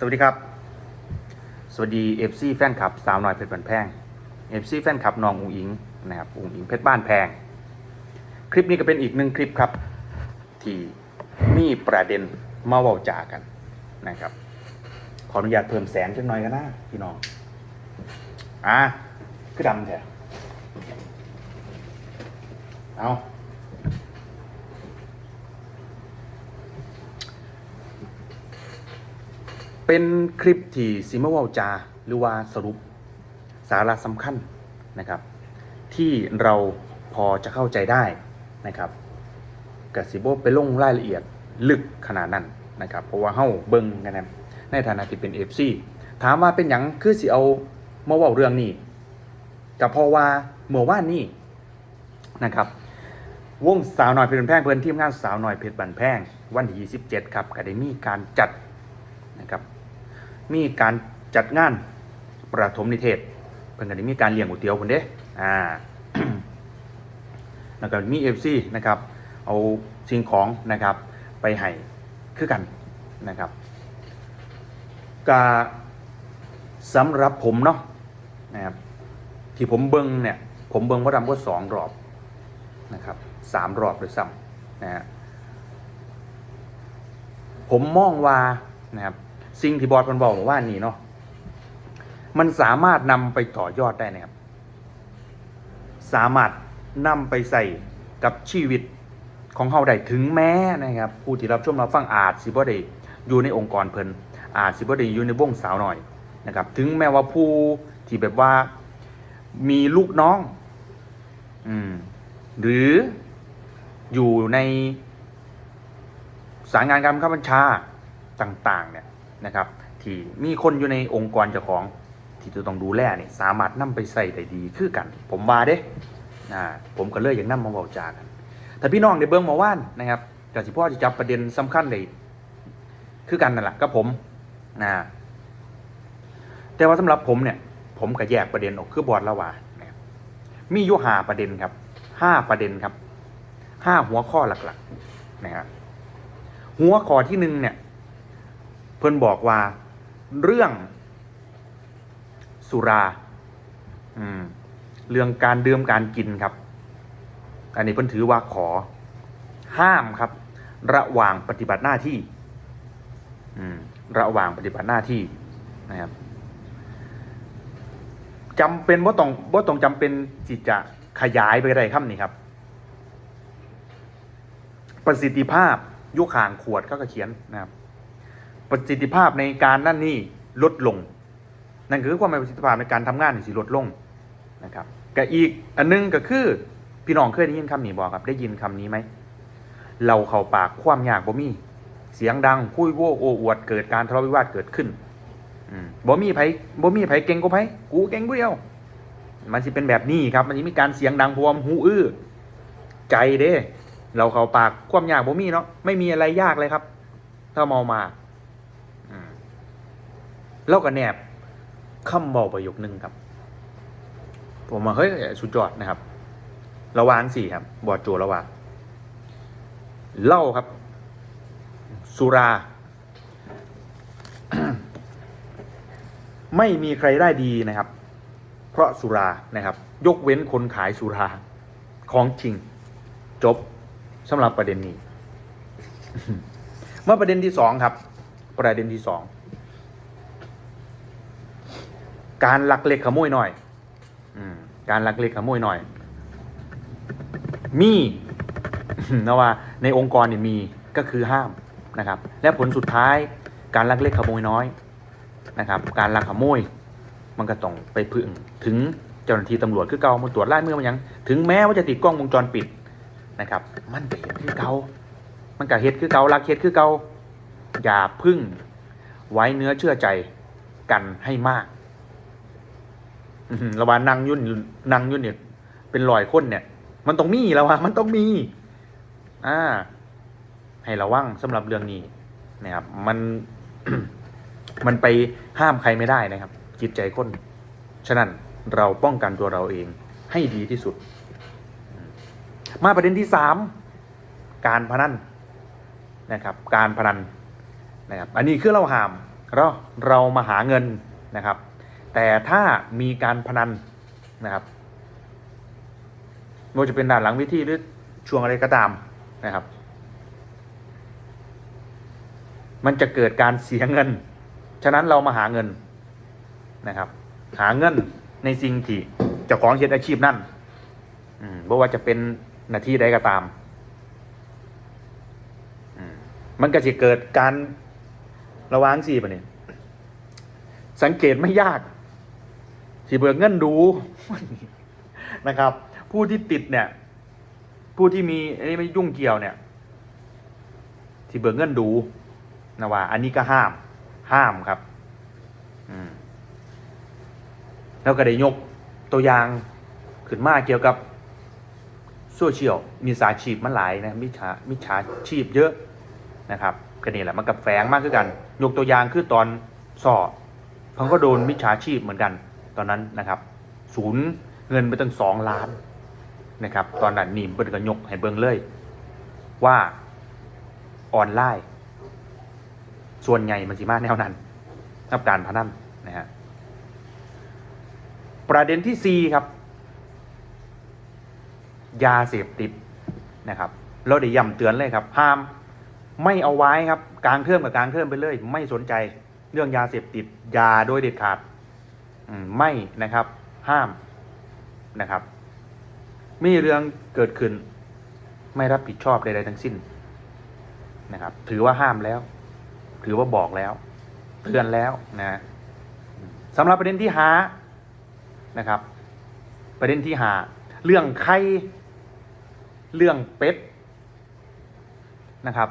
สวัสดีครับ สวัสดีเอฟซีแฟนคลับสาวน้อยเพชรบันแพงเอฟซีแฟนคลับน้องอุ๋งอิงนะครับอุ๋งอิงเพชรบ้านแพง คลิปนี้ก็เป็นอีกหนึ่งคลิปครับ ที่มีประเด็นมาเว้าจากันนะครับ ขออนุญาตเพิ่มแสงจังหน่อยกันนะพี่น้อง อะคือดำแท้เอา เป็นคลิปที่ซิมาเวาจา หรือว่าสรุปสาระสำคัญนะครับ ที่เราพอจะเข้าใจได้นะครับกับซิโบไปลงรายละเอียดลึกขนาดนั้นนะครับ เพราะว่าเฮาเบิงกันนะในฐานะที่เป็น FC ถามว่าเป็นหยังคือสิเอามาว้าเรื่องนี้ก็เพราะว่าเมื่อว่านนี้นะครับวงสาวหน้อยเพชรบันแพงเพื่อนทีมงานสาวหน้อยเพชรบันแพงวันที่27 ครับก็ได้มีการจัดนะครับ มีการจัดงานประถมนิเทศ เพิ่นก็ได้มีการเลี้ยงก๋วยเตี๋ยวพุ่นเด้อ่าแล้วก็มีเอฟซีนะครับเอาสิ่งของนะครับไปให้คือกันนะครับกาสำหรับผมเนาะนะครับที่ผมเบิงเนี่ยผมเบิงว่าดำก็สองรอบนะครับสามรอบหรือซ้ำนะฮะผมมองว่านะครับ สิ่งที่บอสมันบอกว่านี่เนาะมันสามารถนำไปต่อยอดได้นะครับ สามารถนำไปใส่กับชีวิตของเฮาได้ถึงแม้นะครับ ผู้ที่รับชมรับฟังอาจสิบ่ได้อยู่ในองค์กรเพิ่นอาจสิบ่ได้อยู่ในวงสาวหน่อยนะครับ ถึงแม้ว่าผู้ที่แบบว่ามีลูกน้อง อืม หรืออยู่ในสายงานการบังคับบัญชาต่าง ๆ เนี่ย นะครับ ที่มีคนอยู่ในองค์กรเจ้าของ ที่จะต้องดูแลเนี่ยสามารถนำไปใส่ได้ดีคือกัน ผมว่าเด้อ่าผมก็เลยอย่ากนำมาเบอกจากันแต่พี่น้องในเบิ้องมาว่านนะครับกับสิพ่อจะจับประเด็นสำคัญเลยคือกันนั่นแหละกับผมนะแต่ว่าสำหรับผมเนี่ย ผมก็แยกประเด็นออกคือบอร์ดละว่ามียู่ห้าประเด็นครับห้าประเด็นครับห้าหัวข้อหลักๆนะครับหัวข้อที่หนึ่งเนี่ย เพิ่อนบอกว่า เรื่องสุรา อืม เรื่องการดื่มการกินครับ อันนี้เพิ่อนถือว่าขอ ห้ามครับ ระหว่างปฏิบัติหน้าที่ อืม ระหว่างปฏิบัติหน้าที่นะครับจำเป็นว่าต้องว่าต้องจำเป็นที่จะขยายไปได้ครับนี่ครับ ประสิทธิภาพยุคห่างขวดก็เขียนนะครับ ประสิทธิภาพในการนั่นนี่ลดลง นั่นคือความเป็นประสิทธิภาพในการทำงานนี่สิลดลงนะครับกับอีกอันนึงก็คือพี่น้องเคยได้ยินคำนี้บอกครับได้ยินคำนี้ไหมเราเข้าปากความยากบ่มีเสียงดังคุยโว้โอ้อวดเกิดการทะเลาะวิวาทเกิดขึ้นอืมบ่มีไผบ่มีไผเก่งกว่าไผกูเก่งกูเดียว มันสิเป็นแบบนี้ครับ มันสิมีการเสียงดังพวมหูอื้อใจเด้ เราเข้าปากความยากบ่มีเนาะไม่มีอะไรยากเลยครับ ถ้าเมามา แล้วก็แนบคำบอกประโยคนึงครับ ผมมาเฮ้ยสุดยอดนะครับ ระวางสี่ครับ บอดโจระวางเหล้าครับ สุรา ไม่มีใครได้ดีนะครับ เพราะสุรานะครับ ยกเว้นคนขายสุราของจริง จบสำหรับประเด็นนี้ เมื่อประเด็นที่สองครับ ประเด็นที่สอง การลักเล็กขโมยหน่อยอการลักเล็กขโมยหน่อย มีนะว่าในองค์กรเนี่ยมีก็คือห้ามนะครับ และผลสุดท้ายการลักเล็กขโมยน้อยนะครับ การลักขโมย มันก็ต้องไปพึ่งถึงเจ้าหน้าที่ตำรวจคือเกามันตรวจไล่เมื่อมันยัง ถึงแม้ว่าจะติดกล้องวงจรปิดนะครับ มันก็เห็นคือเกามันก็เฮ็ดคือเกาลักเฮ็ดคือเกาอย่าพึ่งไว้เนื้อเชื่อใจกันให้มาก ระหว่างนั่งยุ่นนั่งยุ่นเนี่ย เป็นรอยคนเนี่ย มันต้องมีแล้ววะมันต้องมี อ่า ให้ระวังสำหรับเรื่องนี้นะครับ มันมันไปห้ามใครไม่ได้นะครับ จิตใจคน ฉะนั้นเราป้องกันตัวเราเองให้ดีที่สุด มาประเด็นที่สามการพนันนะครับ การพนันนะครับ อันนี้คือเราห้ามเราเรามาหาเงินนะครับ แต่ถ้ามีการพนันนะครับไม่ว่าจะเป็นด้านหลังวิธีหรือช่วงอะไรก็ตามนะครับ มันจะเกิดการเสียเงิน ฉะนั้นเรามาหาเงินนะครับ หาเงินในสิ่งที่จ้าของเฮ็ดอาชีพนั่นอืมบ่ว่าจะเป็นหน้าที่ใดก็ตามมมันก็จะเกิดการระวังสี่ปะเนี่ยสังเกตไม่ยาก สิเบิกเงินดูนะครับ ผู้ที่ติดเนี่ย ผู้ที่มีอันนี้ไม่ยุ่งเกี่ยวเนี่ยสิเบิกเงินดูนะว่า อันนี้ก็ห้าม ห้ามครับ อืมแล้วก็ได้ยกตัวอย่างขึ้นมาเกี่ยวกับโซเชียลมีสาชีพมันหลายนะมิจฉามิจฉาชีพเยอะนะครับก็นี่แหละมันกับแฝงมากขึ้นกัน ยกตัวอย่างคือตอนสอบผมก็โดนมิจฉาชีพเหมือนกัน ตอนนั้นนะครับศูนย์เงินไปตั้งสองล้านนะครับ ตอนนั้นนี่เปิดกันยกให้เบิ่งเลย ว่าออนไลน์ส่วนใหญ่มันสิมาแนวนั้นกับการพนันนะฮะประเด็นที่ 4 ครับ ยาเสพติดนะครับเราได้ย้ำเตือนเลยครับห้ามไม่เอาไว้ครับกลางเทิมกับกลางเทิมไปเลย ไม่สนใจเรื่องยาเสพติดยาโดยเด็ดขาด ไม่นะครับ ห้ามนะครับ มีเรื่องเกิดขึ้น ไม่รับผิดชอบใดๆทั้งสิ้นนะครับ ถือว่าห้ามแล้ว ถือว่าบอกแล้ว เตือนแล้วนะสำหรับประเด็นที่หานะครับ ประเด็นที่หาเรื่องไข่เรื่องเป็ดนะครับ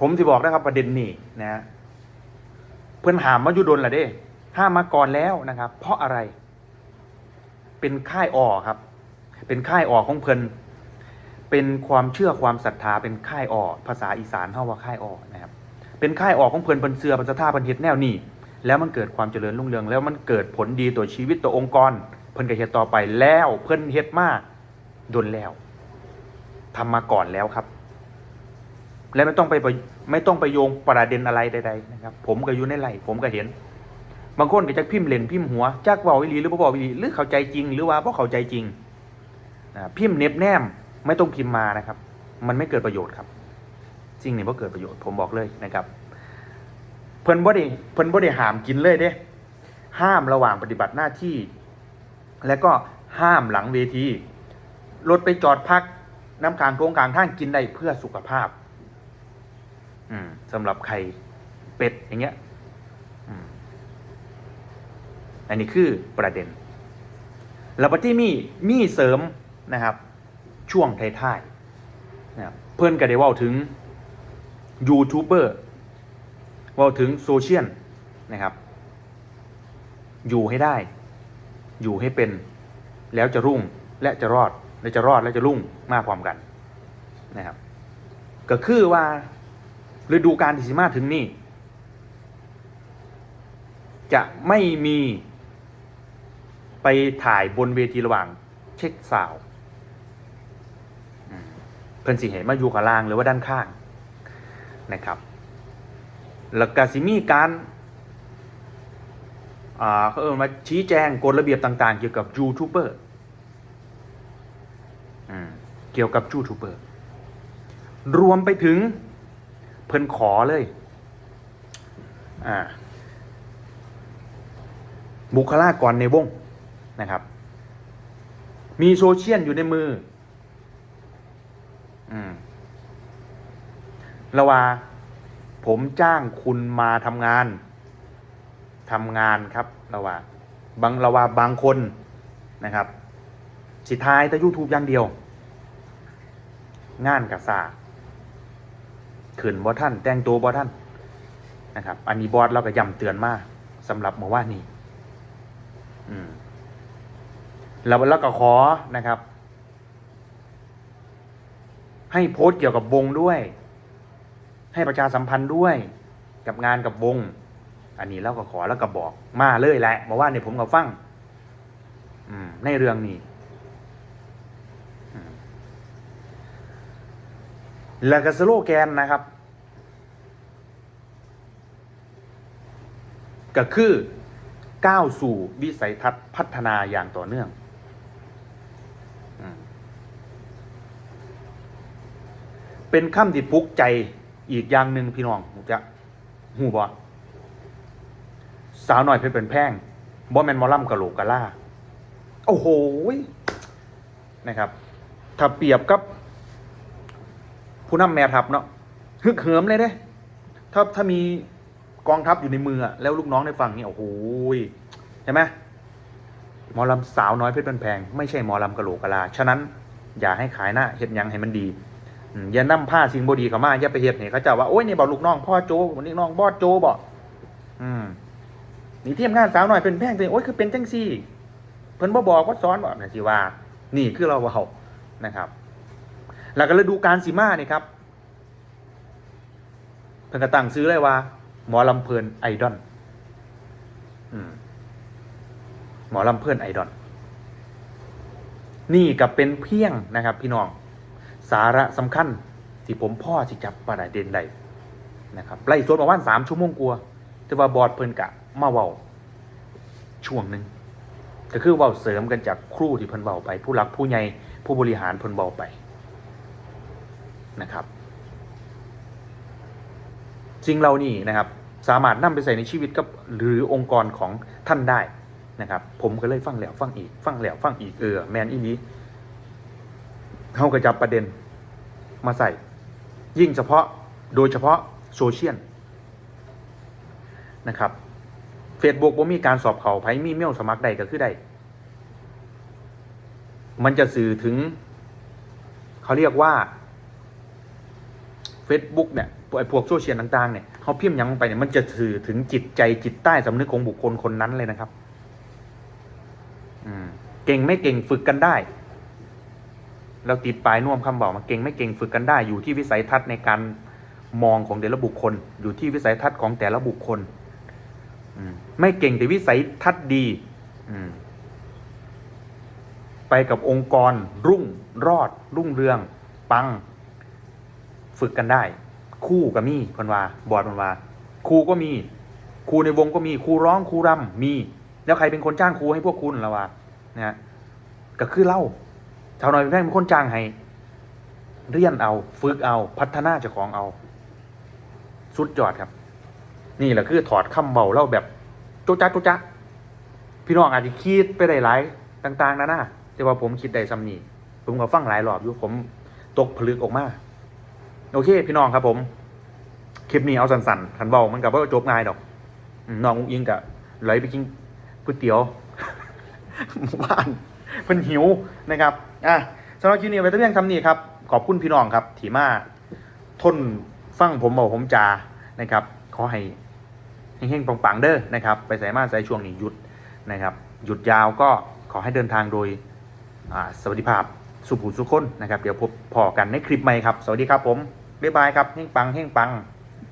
ผมที่บอกนะครับประเด็นนี้นะเพื่อนหามมายุดนแหละเด้ ห้ามมาก่อนแล้วนะครับ เพราะอะไร เป็นค่ายอ่อครับ เป็นค่ายอ่อของเพิ่นเป็นความเชื่อความศรัทธาเป็นค่ายอ่อภาษาอีสานเท่าว่าค่ายอ่อนะครับ เป็นค่ายอ่อของเพิ่นเพิ่นเสือเพิ่นศรัทธาเพิ่นเฮ็ดแนวนี้แล้วมันเกิดความเจริญรุ่งเรือง แล้วมันเกิดผลดีต่อชีวิตต่อองค์กร เพิ่นก็เฮ็ดต่อไปแล้วเพิ่นเฮ็ดมากดนแล้วทำมาก่อนแล้วครับ และไม่ต้องไปไม่ต้องไปโยงประเด็นอะไรใด ๆ นะครับ ผมก็อยู่ในไหลผมก็เห็น บางคนก็จักพิมพ์เล่นพิมพ์หัวจักเว้าอีหลีหรือบ่เว้าอีหลีหรือเข้าใจจริง หรือว่าบ่เข้าใจจริงอ่าพิมพ์เน็บแนมไม่ต้องพิมพ์มานะครับ มันไม่เกิดประโยชน์ครับจริงนี่บ่เกิดประโยชน์ผมบอกเลยนะครับ เพิ่นบ่ได้เพิ่นบ่ได้ห้ามกินเลยเด้ ห้ามระหว่างปฏิบัติหน้าที่ และก็ห้ามหลังเวทีรถไปจอดพักน้ำกลางโครงกลางท่างกินได้เพื่อสุขภาพ อืมสำหรับไข่เป็ดอย่างเงี้ย อืม อันนี้คือประเด็นแล้วปฏิมีมีเสริมนะครับ ช่วงท้ายๆนะครับเพื่อนก็ได้ว่าถึงยูทูบเบอร์ว่าถึงโซเชียลนะครับ อยู่ให้ได้ อยู่ให้เป็น แล้วจะรุ่งและจะรอด และจะรอดและจะรุ่งมากความกันนะครับ ก็คือว่าฤดูการที่สิมาถึงนี่ จะไม่มี ไปถ่ายบนเวทีระหว่าง เช็คสาวเพิ่นสิเห็นมาอยู่กับล่างหรือว่าด้านข้างนะครับแล้วก็สิมีการอ่าเขาเออมาชี้แจงกฎระเบียบต่าง ๆ เกี่ยวกับยูทูบเบอร์อืมเกี่ยวกับยูทูบเบอร์รวมไปถึง เพิ่นขอเลยอ่าบุคลากรในวง นะครับ มีโซเชียลอยู่ในมือ อืมระว่า ผมจ้างคุณมาทำงานทำงานครับระว่าบางระว่าบางคนนะครับ สิท้ายแต่ YouTube อย่างเดียว งานกับซาขืนบ่ท่าน แต่งตัวบ่ท่านนะครับ อันนี้บอสเราก็ย้ำเตือนมาสำหรับเมื่อวานนี้ อืม แล้วแล้วก็ขอนะครับ ให้โพสต์เกี่ยวกับวงด้วย ให้ประชาสัมพันธ์ด้วย กับงานกับวง อันนี้เราก็ขอแล้วก็บอกมาเลยแหละมาว่าเนี่ยผมก็ฟังอืมในเรื่องนี้แล้วก็สโลแกนนะครับ ก็คือก้าวสู่วิสัยทัศน์พัฒนาอย่างต่อเนื่อง เป็นคำที่ปลุกใจอีกอย่างหนึ่งพี่น้องผมจะหูบอสาวหน่อยเพชรเป็นแพ่งบอแมนมอล่ำกะโหลกกะล่า โอ้โหนะครับ ถ้าเปรียบกับ ผู้นำแม่ทัพเนาะฮึกเหิมเลยเด้ถ้าถ้ามีกองทัพอยู่ในมืออะแล้วลูกน้องได้ฟังนี่โอ้โหใช่ไหม หมอลำสาวน้อยเพชรเป็นแพง ไม่ใช่หมอลำกะโหลกกะลา ฉะนั้นอย่าให้ขายหน้าเฮ็ดยังให้มันดีอย่านำผ้าสิ่งบดีเข้ามาอย่าไปเฮ็ดเนี่ยเขาจะว่าโอ้ยนี่บอกลูกน้องพ่อโจวันนี้น้องบอดโจบอกอืมนี่เทียมงานสาวน้อยเป็นแพงตัวโอ้ยคือเป็นจังซี่ เพิ่นบ่บอกว่าสอนบอกนะสิว่า นี่คือเราเว้านะครับ แล้วก็ฤดูการสีมาเนี่ยครับเพิ่นก็ตั้งซื้อเลยว่า หมอลำเพลินไอดอลอืม หมอลำเพลินไอดอลนี่ก็เป็นเพียงนะครับ พี่น้องสาระสำคัญที่ผมพ่อสิจับประเด็นได้นะครับไล่สดมาวันสามชั่วโมงกลัวแต่ว่าบอดเพิ่นกะมาเว้าช่วงหนึ่งก็คือเว้าเสริมกันจากครูที่เพิ่นเว้าไป ผู้หลักผู้ใหญ่ผู้บริหารเพิ่นเว้าไปนะครับสิ่งเหล่านี้นะครับ สามารถนำไปใส่ในชีวิตกับหรือองค์กรของท่านได้ นะครับ ผมก็เลยฟังแล้วฟังอีก ฟังแล้วฟังอีกเออแมนอีนี้เขาก็จับประเด็นมาใส่ ยิ่งเฉพาะโดยเฉพาะโซเชียลนะครับเฟซบุ๊กว่ามีการสอบเขาไพ่มีเมลสมัครใดก็คือใด มันจะสื่อถึง เขาเรียกว่า Facebook เนี่ยไอพวกโซเชียลต่างๆเนี่ยเขาพิมพ์ยังลงไปเนี่ยมันจะสื่อถึงจิตใจจิตใต้สำนึกของบุคคลคนนั้นเลยนะครับ เก่งไม่เก่งฝึกกันได้ เราติดปลายน่วมคำบอกมาเก่งไม่เก่งฝึกกันได้ อยู่ที่วิสัยทัศน์ในการมองของแต่ละบุคคล อยู่ที่วิสัยทัศน์ของแต่ละบุคคลอมไม่เก่งแต่วิสัยทัศน์ดีอืมไปกับองค์กร รุ่งรอด รุ่งเรือง ปัง ฝึกกันได้ คู่ก็มีพันว่าบอดพันว่าครูก็มีครูในวงก็มีครูร้องครูรำมี แล้วใครเป็นคนจ้างครูให้พวกคุณละว่านะฮะก็คือเล่าชาวน้อยเป็นแพ่งเป็นคนจ้างให้เรียนเอา ฝึกเอาพัฒนาเจ้าของเอา สุดยอดครับ นี่แหละคือถอดคำเบาเล่าแบบโจ๊ะจ๊ะโจ๊ะจ๊ะพี่น้องอาจจะคิดไปได้หลายต่าง ๆ นะนะแต่ว่าผมคิดได้ซ้ำนี่ผมก็ฟังหลายรอบอยู่ผมตกผลึกออกมา โอเค พี่น้องครับผม คลิปนี้เอาสันๆขันเบามันกับว่าจบง่ายดอกน้องอุ้งอิงกับไหลไปกิน ก๋วยเตี๋ยวหมู่บ้านเพิ่นหิวนะครับอะสำหรับคลิปนี้ไว้ตั้งเรื่องทำนี่ครับ ขอบคุณพี่น้องครับที่มาทนฟังผมบอกผมจานะครับ ขอให้เฮงๆปังๆเด้อนะครับ ไปใส่มาใส่ช่วงนี้หยุดนะครับ หยุดยาวก็ขอให้เดินทางโดยสวัสดีภาพสุภูสุขคนนะครับ เดี๋ยวพบพอกันในคลิปใหม่ครับ สวัสดีครับผม บ๊ายบายครับ เฮงปังเฮงปัง